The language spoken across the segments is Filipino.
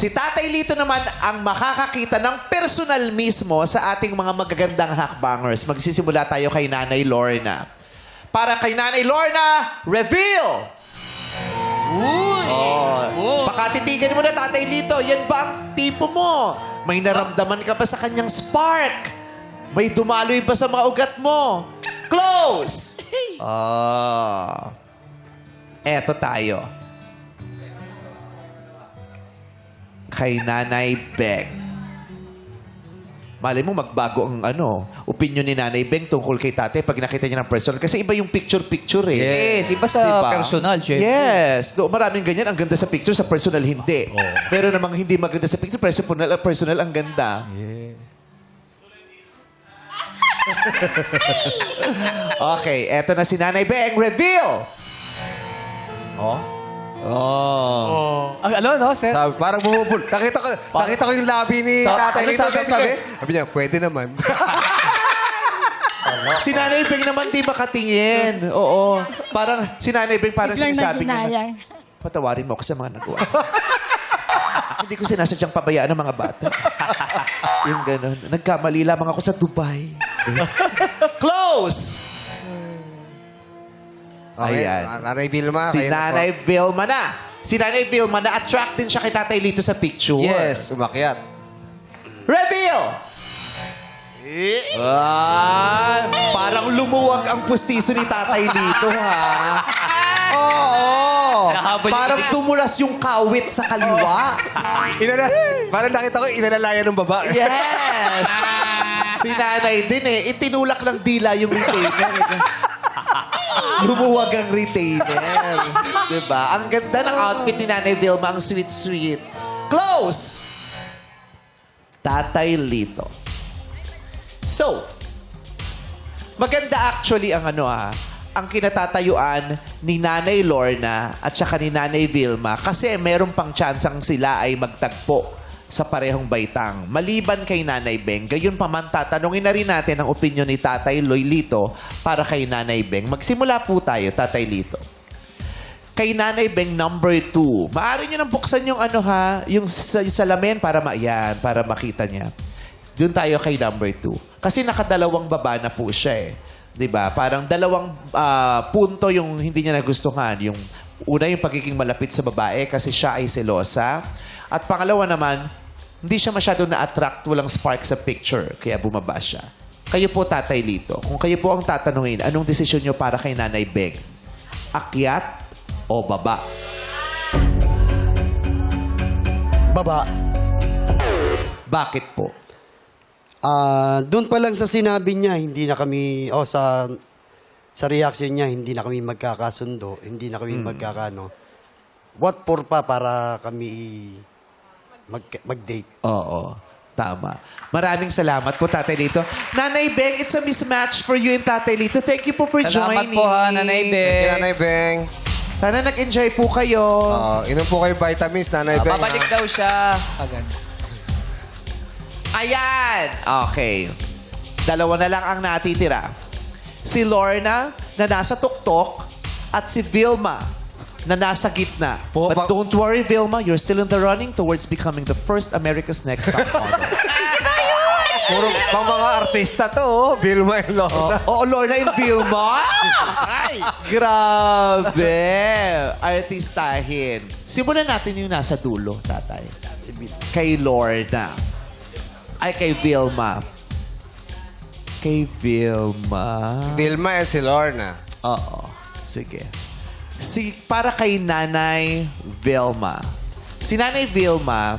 Si Tatay Lito naman ang makakakita ng personal mismo sa ating mga magagandang hakbangers. Magsisimula tayo kay Nanay Lorna. Para kay Nanay Lorna, reveal! Uy! Oh, Pakatitigan mo na, Tatay Lito. Yan ba ang tipo mo? May naramdaman ka ba sa kanyang spark? May dumaloy ba sa mga ugat mo? Close! Ah. Eto tayo. Kay Nanay Beng. Malay mo, magbago ang ano, opinion ni Nanay Beng tungkol kay tate pag nakita niya ng personal. Kasi iba yung picture-picture eh. Yes, iba sa personal, syempre. Yes. Do, maraming ganyan. Ang ganda sa picture, sa personal hindi. Pero namang hindi maganda sa picture, personal, personal ang ganda. okay, eto na si Nanay Beng. Reveal! Oh? Oh. Ah, ano, no, sir? Sabi, parang bumubul. Nakita ko, nakita ko yung labi ni Sa- tatay ano Lito. sabi, Sabi, sabi? niya, sabi niya, pwede naman. Si Nanay Beng naman di makatingin. Oo. Parang, si Nanay Beng parang Biglang sinasabi niya na, patawarin mo ako sa mga nagawa. Hindi ko sinasadyang pabayaan ng mga bata. yung gano'n. Nagkamali lamang ako sa Dubai. Close! Okay, Ayan. Nanay Vilma. si kayo na po. Nanay Vilma na. Si Nanay Vilma na-attract din siya kay Tatay Lito sa picture. Yes, umakyat. Reveal! Ah, parang lumuwag ang pustiso ni Tatay Lito, ha? Oo. Nahabol yung Parang tumulas yung kawit sa kaliwa. Inala, parang nakita ko, inalalayan ng baba. Yes! si nanay din eh. Itinulak ng dila yung retainer. Lumuwag ang retainer. diba? Ang ganda ng outfit ni Nanay Vilma. Ang sweet-sweet. Close! Tatay Lito. So, maganda actually ang ano ah, ang kinatatayuan ni Nanay Lorna at saka ni Nanay Vilma kasi meron pang tsansang sila ay magtagpo sa parehong baitang. Maliban kay Nanay Beng, gayon pa man tatanungin na rin natin ang opinion ni Tatay Loy Lito para kay Nanay Beng. Magsimula po tayo, Tatay Lito. Kay Nanay Beng number two. Maaari niyo nang buksan yung ano ha, yung sa- yung salamin para ma para makita niya. Doon tayo kay number two. Kasi nakadalawang baba na po siya eh. 'Di ba? Parang dalawang ah, punto yung hindi niya nagustuhan. Yung una yung pagiging malapit sa babae kasi siya ay selosa. At pangalawa naman, hindi siya masyado na-attract, walang spark sa picture, kaya bumaba siya. Kayo po, Tatay Lito, kung kayo po ang tatanungin, anong desisyon niyo para kay Nanay Beng? Akyat o baba? Baba. Bakit po? Ah, doon pa lang sa sinabi niya, hindi na kami, o sa sa reaction niya, hindi na kami magkakasundo, hindi na kami magkakano. What for pa para kami mag, mag-date? Oo. Tama. Maraming salamat po, Tatay Lito. Nanay Beng, it's a mismatch for you and Tatay Lito. Thank you po for Salamat joining. po ha, Nanay Kay Beng. Nanay Beng. Sana nag-enjoy po kayo. Oh, inom po kayo vitamins, Nanay Ah, Beng. babalik ha? daw siya. Agad. Ayan! Okay. Dalawa na lang ang natitira. Si Lorna na nasa tuktok at si Vilma na nasa gitna. Po, But pa- don't worry, Vilma. You're still in the running towards becoming the first America's Next Top Model. Puro pang mga artista to, oh. Vilma and Lorna. Oo, Lorna and Vilma. Grabe. Artistahin. Simulan natin yung nasa dulo, tatay. Kay Lorna. Ay, kay Vilma. Kay Vilma. Vilma and si Lorna. Oo. Sige. Si, para kay Nanay Vilma. Si Nanay Vilma,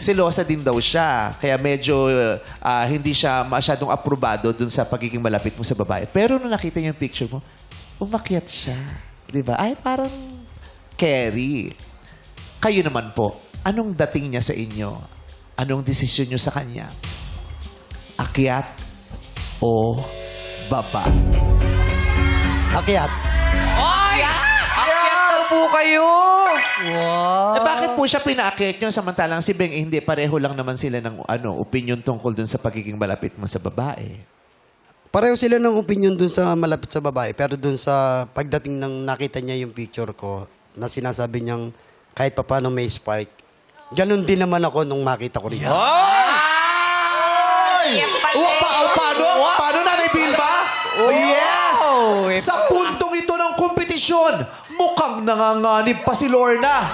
selosa din daw siya. Kaya medyo ah, hindi siya masyadong aprobado dun sa pagiging malapit mo sa babae. Pero nung nakita niya yung picture mo, umakyat siya. Di ba? Ay, parang carry. Kayo naman po, anong dating niya sa inyo? Anong desisyon niyo sa kanya? Akyat o baba? Akyat. Po kayo! Wow. Eh, bakit po siya pinaakyat nyo samantalang si Beng, eh, hindi pareho lang naman sila ng ano, opinion tungkol dun sa pagiging malapit mo sa babae. Pareho sila ng opinion dun sa malapit sa babae, pero dun sa pagdating ng nakita niya yung picture ko, na sinasabi niyang kahit pa paano may spike, Ganun din naman ako nung makita ko rin. Ay! Uwa, pa, oh, paano? Paano, Nanay Vilma? Yes! Sa puntong ito ng kompetisyon, mukhang nanganganib pa si Lorna.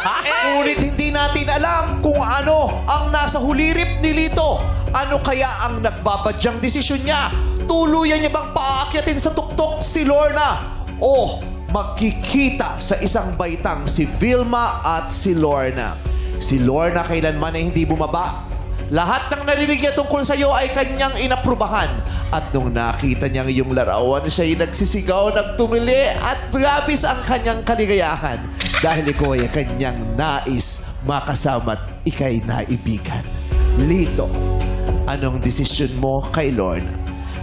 Ngunit hindi natin alam kung ano ang nasa hulirip ni Lito. Ano kaya ang nagbabadyang desisyon niya? Tuluyan niya bang paakyatin sa tuktok si Lorna? O magkikita sa isang baitang si Vilma at si Lorna? Si Lorna kailanman ay hindi bumaba lahat ng narinig niya tungkol sa iyo ay kanyang inaprubahan. At nung nakita niya yung larawan, siya'y nagsisigaw, nagtumili at labis ang kanyang kaligayahan. Dahil ikaw ay kanyang nais makasama't ikay naibigan. Lito, anong desisyon mo kay Lorna?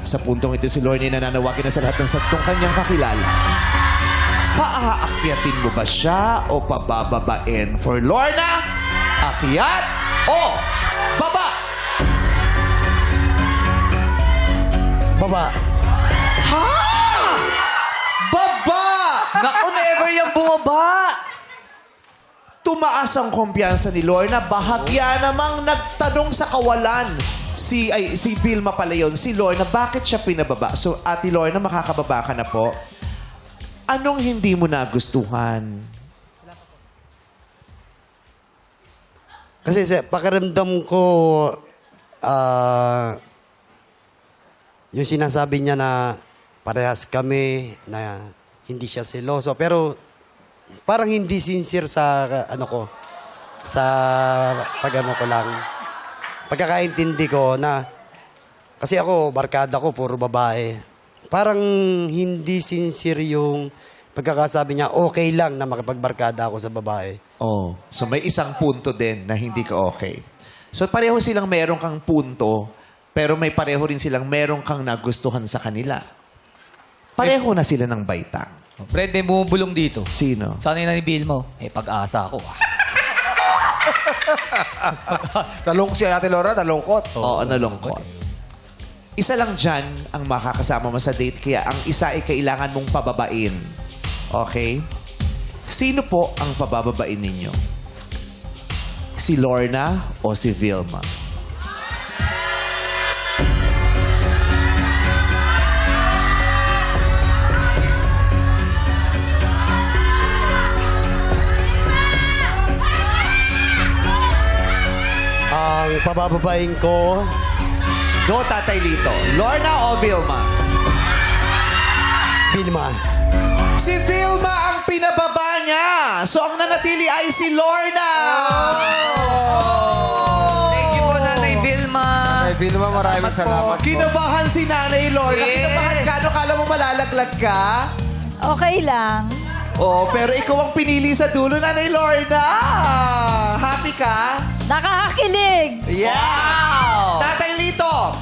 Sa puntong ito si Lorna ay nananawagin na sa lahat ng satong kanyang kakilala. Paaakyatin mo ba siya o pabababain? For Lorna, akyat o baba? Baba. Ha? Baba! Naku, never yung bumaba. Tumaas ang kumpiyansa ni Lorna. Bahagya namang nagtanong sa kawalan. Si, ay, si Vilma pala yun. Si Lorna, bakit siya pinababa? So, Ate Lorna, makakababa ka na po. Anong hindi mo nagustuhan? Kasi sa pakiramdam ko, ah, yung sinasabi niya na parehas kami, na hindi siya seloso. Pero parang hindi sincere sa, ano ko, sa pag-ano ko lang. Pagkakaintindi ko na, kasi ako, barkada ko, puro babae. Parang hindi sincere yung pagkakasabi niya, okay lang na makapagbarkada ako sa babae. Oh, so may isang punto din na hindi ka okay. So pareho silang meron kang punto, pero may pareho rin silang meron kang nagustuhan sa kanila. Pareho na sila ng baitang. Fred, may bumubulong dito. Sino? Sana yung nanibil mo. Eh, pag-asa ako. ah. Nalungkot si Ate Laura, nalungkot. Oo, nalungkot. Isa lang dyan ang makakasama mo sa date, kaya ang isa ay kailangan mong pababain. Okay? Sino po ang pabababain ninyo? Si Lorna o si Vilma? Ang pabababain ko, Go, Tatay Lito. Lorna o Vilma? Vilma. Si Vilma ang pinababa niya. So, ang nanatili ay si Lorna. Thank you po, Nanay Vilma. Ay, Vilma, maraming salamat po. Kinabahan si Nanay Lorna. Yes. Kinabahan ka. Ano kala mo malalaglag ka? Okay lang. Oo, pero ikaw ang pinili sa dulo, Nanay Lorna. Happy ka? Nakakakilig! Yeah! Wow! Tatay Lito!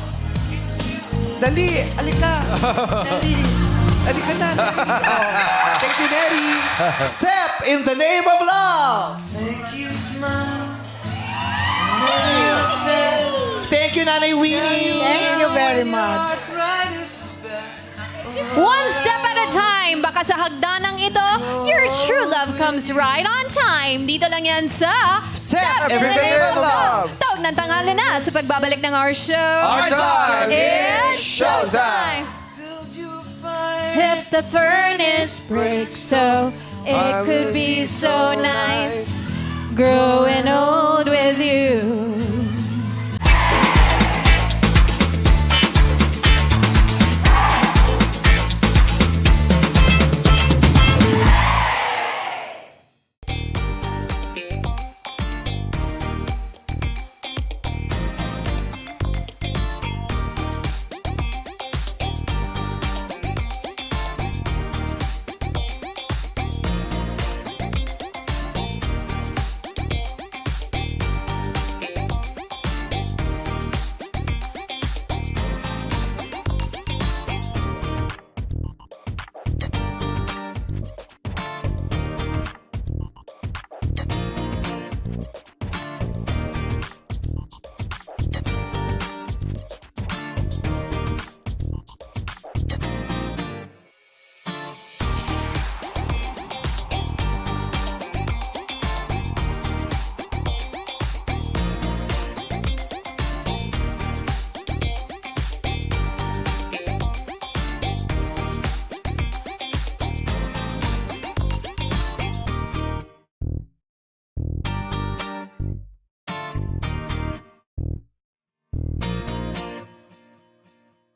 Dali, alika. Dali. Alika na. Oh. Thank you, Neri. Step in the name of love. Thank you, Nanay Winnie. Thank you very much. One step at a time, baka sa hagdanang ito, your true love comes right on time. Dito lang yan sa Step in in the name of love. Tawag ng tangali na sa pagbabalik ng our show. Our time It's showtime. the furnace breaks, so it I could be so nice growing old with you.